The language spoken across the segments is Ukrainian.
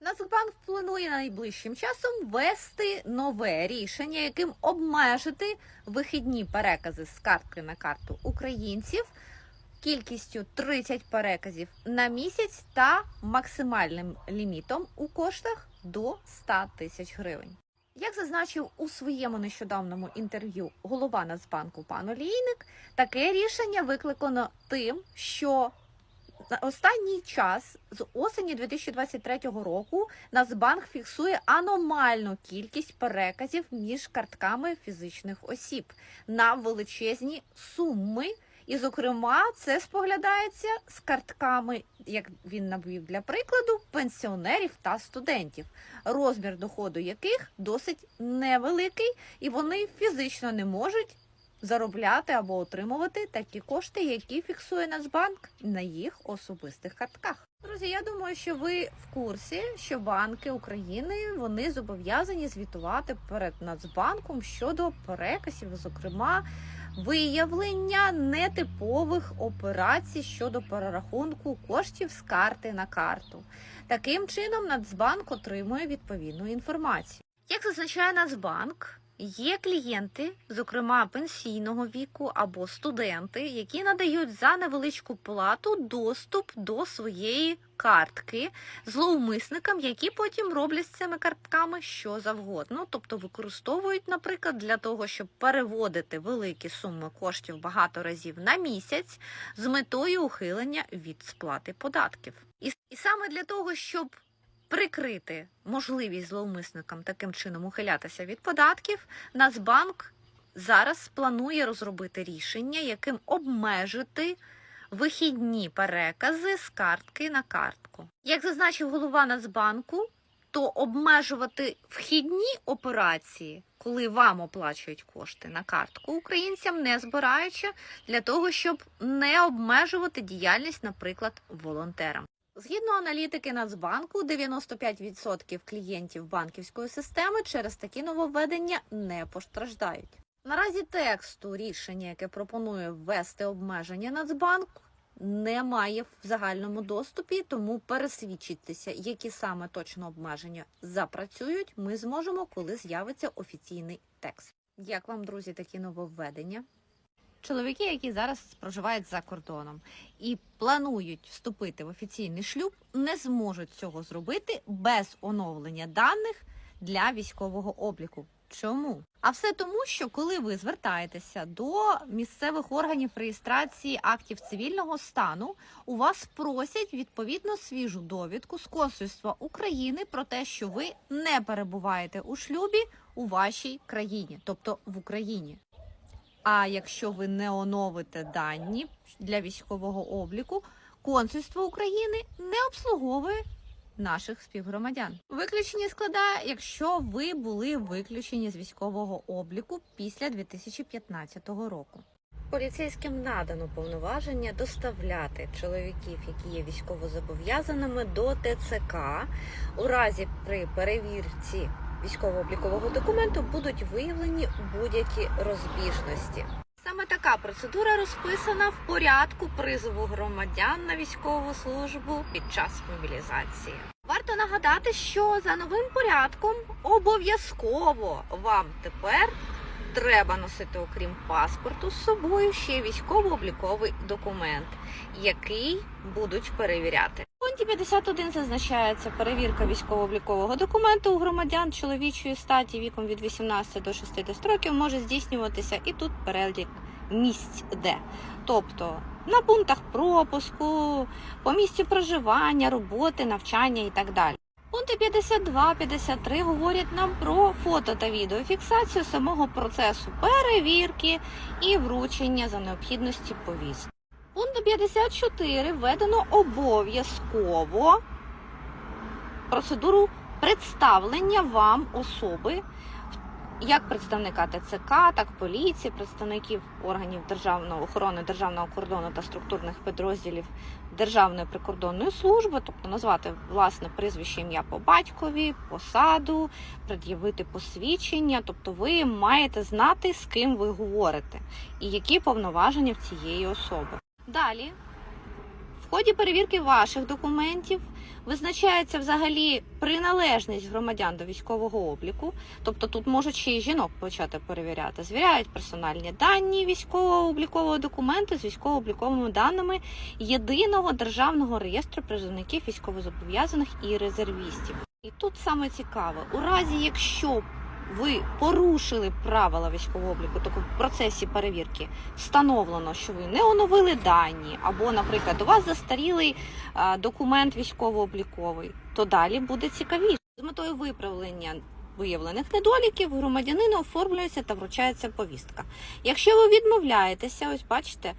Нацбанк планує найближчим часом ввести нове рішення, яким обмежити вихідні перекази з картки на карту українців кількістю 30 переказів на місяць та максимальним лімітом у коштах до 100 тисяч гривень. Як зазначив у своєму нещодавньому інтерв'ю голова Нацбанку пан Олійник, таке рішення викликано тим, що на останній час з осені 2023 року Нацбанк фіксує аномальну кількість переказів між картками фізичних осіб на величезні суми. І, зокрема, це споглядається з картками, як він навів для прикладу, пенсіонерів та студентів, розмір доходу яких досить невеликий, і вони фізично не можуть заробляти або отримувати такі кошти, які фіксує Нацбанк на їх особистих картках. Друзі, я думаю, що ви в курсі, що банки України вони зобов'язані звітувати перед Нацбанком щодо переказів, зокрема виявлення нетипових операцій щодо перерахунку коштів з карти на карту. Таким чином, Нацбанк отримує відповідну інформацію. Як зазначає Нацбанк, є клієнти, зокрема пенсійного віку або студенти, які надають за невеличку плату доступ до своєї картки зловмисникам, які потім роблять з цими картками що завгодно, тобто використовують, наприклад, для того, щоб переводити великі суми коштів багато разів на місяць з метою ухилення від сплати податків. І, і саме для того, щоб прикрити можливість зловмисникам таким чином ухилятися від податків, Нацбанк зараз планує розробити рішення, яким обмежити вихідні перекази з картки на картку. Як зазначив голова Нацбанку, то обмежувати вхідні операції, коли вам оплачують кошти на картку українцям, не збираючи для того, щоб не обмежувати діяльність, наприклад, волонтерам. Згідно аналітики Нацбанку, 95% клієнтів банківської системи через такі нововведення не постраждають. Наразі тексту рішення, яке пропонує ввести обмеження Нацбанк, немає в загальному доступі, тому пересвідчитися, які саме точно обмеження запрацюють, ми зможемо, коли з'явиться офіційний текст. Як вам, друзі, такі нововведення? Чоловіки, які зараз проживають за кордоном і планують вступити в офіційний шлюб, не зможуть цього зробити без оновлення даних для військового обліку. Чому? А все тому, що коли ви звертаєтеся до місцевих органів реєстрації актів цивільного стану, у вас просять відповідно свіжу довідку з консульства України про те, що ви не перебуваєте у шлюбі у вашій країні, тобто в Україні. А якщо ви не оновите дані для військового обліку, консульство України не обслуговує наших співгромадян. Виключення складає, якщо ви були виключені з військового обліку після 2015 року. Поліцейським надано повноваження доставляти чоловіків, які є військовозобов'язаними, до ТЦК у разі при перевірці військово-облікового документу будуть виявлені будь-які розбіжності. Саме така процедура розписана в порядку призову громадян на військову службу під час мобілізації. Варто нагадати, що за новим порядком обов'язково вам тепер треба носити, окрім паспорту, з собою ще військово-обліковий документ, який будуть перевіряти. В пункті 51 зазначається перевірка військово-облікового документу у громадян чоловічої статі віком від 18 до 60 років може здійснюватися і тут перелік місць де. Тобто на пунктах пропуску, по місцю проживання, роботи, навчання і так далі. Пункти 52-53 говорять нам про фото та відеофіксацію самого процесу перевірки і вручення за необхідності повістки. Пункту 54 введено обов'язково процедуру представлення вам особи як представника ТЦК, так поліції, представників органів державної охорони державного кордону та структурних підрозділів Державної прикордонної служби, тобто назвати власне прізвище ім'я по батькові, посаду, пред'явити посвідчення. Тобто ви маєте знати, з ким ви говорите і які повноваження в цієї особи. Далі Ході перевірки ваших документів визначається взагалі приналежність громадян до військового обліку. Тобто тут можуть ще й жінок почати перевіряти. Звіряють персональні дані військово-облікового документу з військово-обліковими даними єдиного державного реєстру призовників військовозобов'язаних і резервістів. І тут саме цікаве, у разі якщо ви порушили правила військового обліку, тобто в процесі перевірки встановлено, що ви не оновили дані, або, наприклад, у вас застарілий документ військово-обліковий, то далі буде цікавіше. З метою виправлення виявлених недоліків громадянину оформлюється та вручається повістка. Якщо ви відмовляєтеся, ось бачите.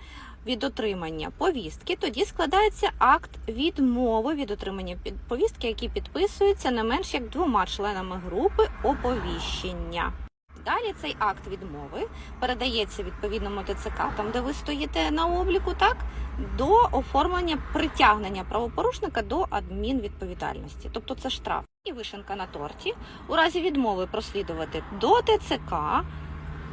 Від отримання повістки, тоді складається акт відмови від отримання повістки, який підписується не менш як двома членами групи оповіщення. Далі цей акт відмови передається відповідному ТЦК, там де ви стоїте на обліку, так до оформлення притягнення правопорушника до адмінвідповідальності. Тобто це штраф. І вишенка на торті. У разі відмови прослідувати до ТЦК.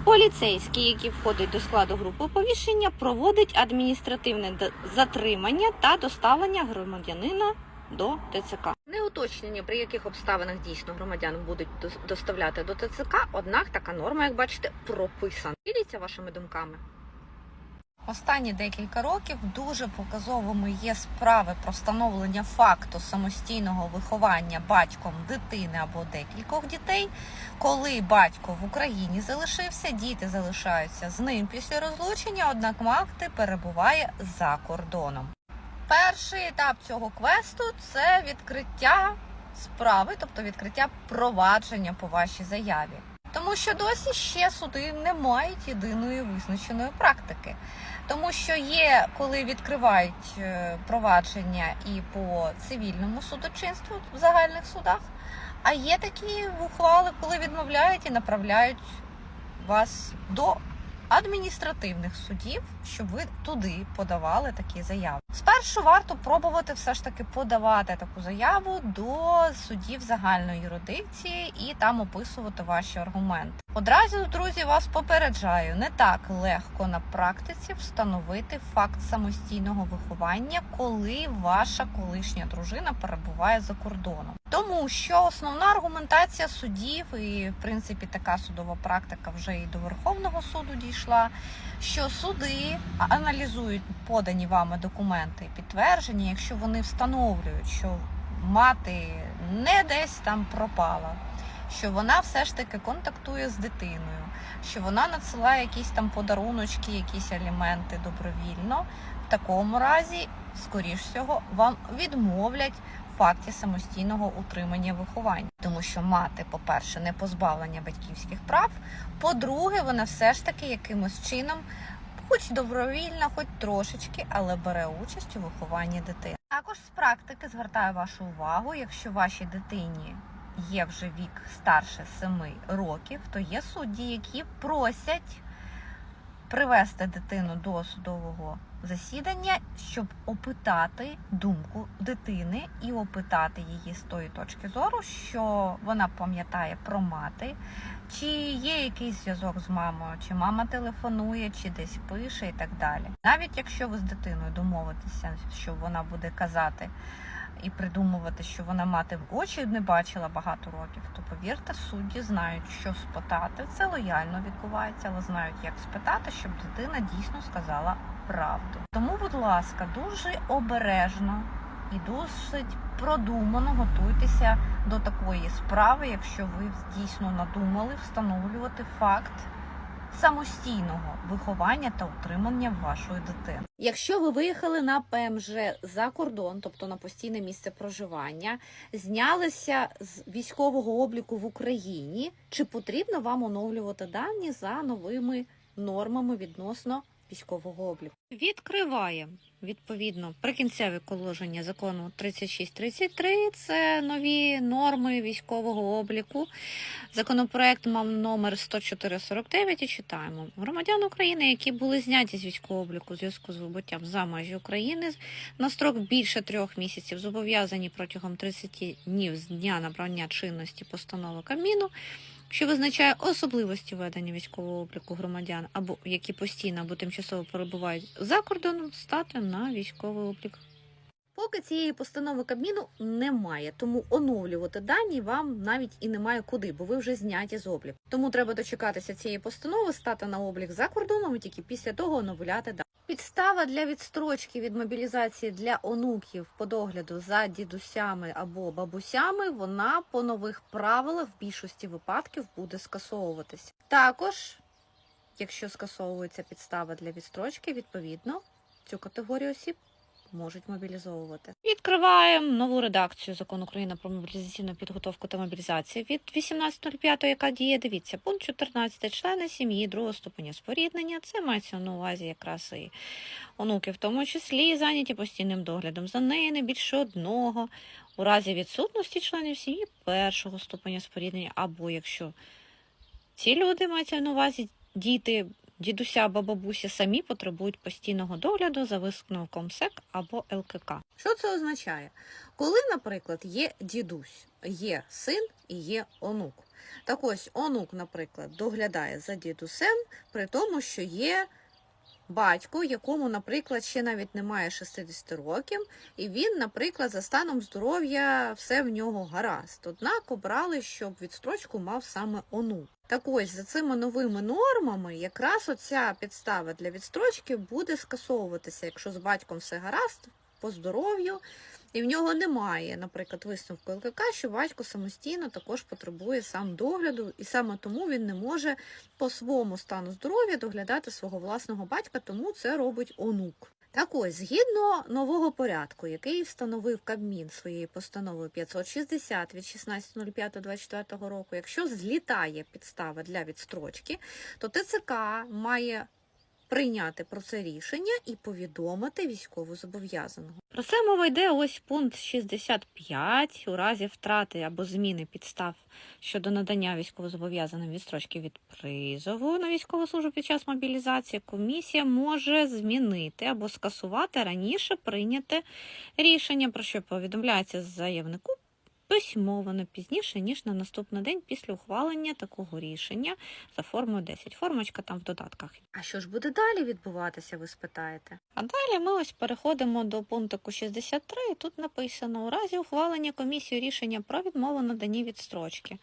Поліцейський, який входить до складу групи оповіщення, проводить адміністративне затримання та доставлення громадянина до ТЦК. Не уточнення, при яких обставинах дійсно громадян будуть доставляти до ТЦК, однак така норма, як бачите, прописана. Діліться вашими думками. Останні декілька років дуже показовими є справи про встановлення факту самостійного виховання батьком дитини або декількох дітей. Коли батько в Україні залишився, діти залишаються з ним після розлучення, однак мати перебуває за кордоном. Перший етап цього квесту це відкриття справи, тобто відкриття провадження по вашій заяві. Тому що досі ще суди не мають єдиної визначеної практики. Тому що є, коли відкривають е, провадження і по цивільному судочинству в загальних судах, а є такі ухвали, коли відмовляють і направляють вас до адміністративних судів, щоб ви туди подавали такі заяви. Спершу варто пробувати все ж таки подавати таку заяву до судів загальної юрисдикції і там описувати ваші аргументи. Одразу, друзі, вас попереджаю, не так легко на практиці встановити факт самостійного виховання, коли ваша колишня дружина перебуває за кордоном. Тому що основна аргументація судів, і в принципі така судова практика вже і до Верховного суду дійшла, що суди аналізують подані вами документи і підтвердження, якщо вони встановлюють, що мати не десь там пропала, що вона все ж таки контактує з дитиною, що вона надсилає якісь там подаруночки, якісь аліменти добровільно. В такому разі, скоріш всього, вам відмовлять факті самостійного утримання виховання, тому що мати, по-перше, не позбавлення батьківських прав. По-друге, вона все ж таки якимось чином, хоч добровільно, хоч трошечки, але бере участь у вихованні дитини. Також з практики звертаю вашу увагу, якщо вашій дитині є вже вік старше 7 років, то є судді, які просять привести дитину до судового засідання, щоб опитати думку дитини і опитати її з тої точки зору, що вона пам'ятає про мати, чи є якийсь зв'язок з мамою, чи мама телефонує, чи десь пише і так далі. Навіть якщо ви з дитиною домовитеся, що вона буде казати. І придумувати, що вона мати в очі не бачила багато років, то повірте, судді знають, що спитати. Це лояльно відбувається, але знають, як спитати, щоб дитина дійсно сказала правду. Тому, будь ласка, дуже обережно і досить продумано готуйтеся до такої справи, якщо ви дійсно надумали встановлювати факт самостійного виховання та утримання вашої дитини. Якщо ви виїхали на ПМЖ за кордон, тобто на постійне місце проживання, знялися з військового обліку в Україні, чи потрібно вам оновлювати дані за новими нормами відносно військового обліку? Відкриваємо відповідно прикінцеві положення закону 3633. Це нові норми військового обліку. Законопроект мав номер 10449 і читаємо. Громадян України, які були зняті з військового обліку у зв'язку з вибуттям за межі України на строк більше трьох місяців, зобов'язані протягом 30 днів з дня набрання чинності постанови Кабміну, що визначає особливості ведення військового обліку громадян, або які постійно або тимчасово перебувають за кордоном, стати на військовий облік Поки цієї постанови Кабміну немає, тому оновлювати дані вам навіть і немає куди, бо ви вже зняті з обліку. Тому треба дочекатися цієї постанови, стати на облік за кордоном і тільки після того оновляти дані. Підстава для відстрочки від мобілізації для онуків по догляду за дідусями або бабусями, вона по нових правилах в більшості випадків буде скасовуватися. Також, якщо скасовується підстава для відстрочки, відповідно цю категорію осіб можуть мобілізовувати. Відкриваємо нову редакцію закону України про мобілізаційну підготовку та мобілізацію від 18.05, яка діє. Дивіться, пункт 14. Члени сім'ї другого ступеня споріднення. Це мається на увазі якраз і онуки, в тому числі зайняті постійним доглядом за нею не більше одного. У разі відсутності членів сім'ї першого ступеня споріднення, або якщо ці люди мається на увазі діти дідуся або бабуся самі потребують постійного догляду за висновком СЕК або ЛКК. Що це означає? Коли, наприклад, є дідусь, є син і є онук. Так ось онук, наприклад, доглядає за дідусем, при тому, що є батько, якому, наприклад, ще навіть немає 60 років, і він, наприклад, за станом здоров'я все в нього гаразд. Однак обрали, щоб відстрочку мав саме онук. Так ось за цими новими нормами, якраз оця підстава для відстрочки буде скасовуватися, якщо з батьком все гаразд по здоров'ю, і в нього немає, наприклад, висновку ЛКК, що батько самостійно також потребує сам догляду, і саме тому він не може по своєму стану здоров'я доглядати свого власного батька, тому це робить онук. Так ось, згідно нового порядку, який встановив Кабмін своєю постановою 560 від 16.05.24 року, якщо злітає підстава для відстрочки, то ТЦК має прийняти про це рішення і повідомити військовозобов'язаного. Про це мова йде ось пункт 65. У разі втрати або зміни підстав щодо надання військовозобов'язаним відстрочки від призову на військову службу під час мобілізації, комісія може змінити або скасувати раніше прийняте рішення, про що повідомляється заявнику письмово не пізніше, ніж на наступний день після ухвалення такого рішення за формою 10. Формочка там в додатках. А що ж буде далі відбуватися, ви спитаєте? А далі ми ось переходимо до пунктику 63, і тут написано у разі ухвалення комісією рішення про відмову наданні відстрочки.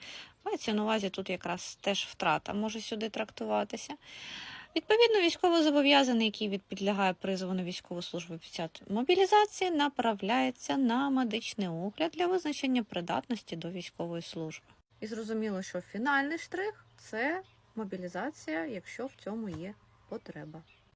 Мається на увазі тут якраз теж втрата може сюди трактуватися. Відповідно, військовозобов'язаний, який підлягає призову на військову службу під час мобілізації, направляється на медичний огляд для визначення придатності до військової служби. І зрозуміло, що фінальний штрих це мобілізація, якщо в цьому є потреба.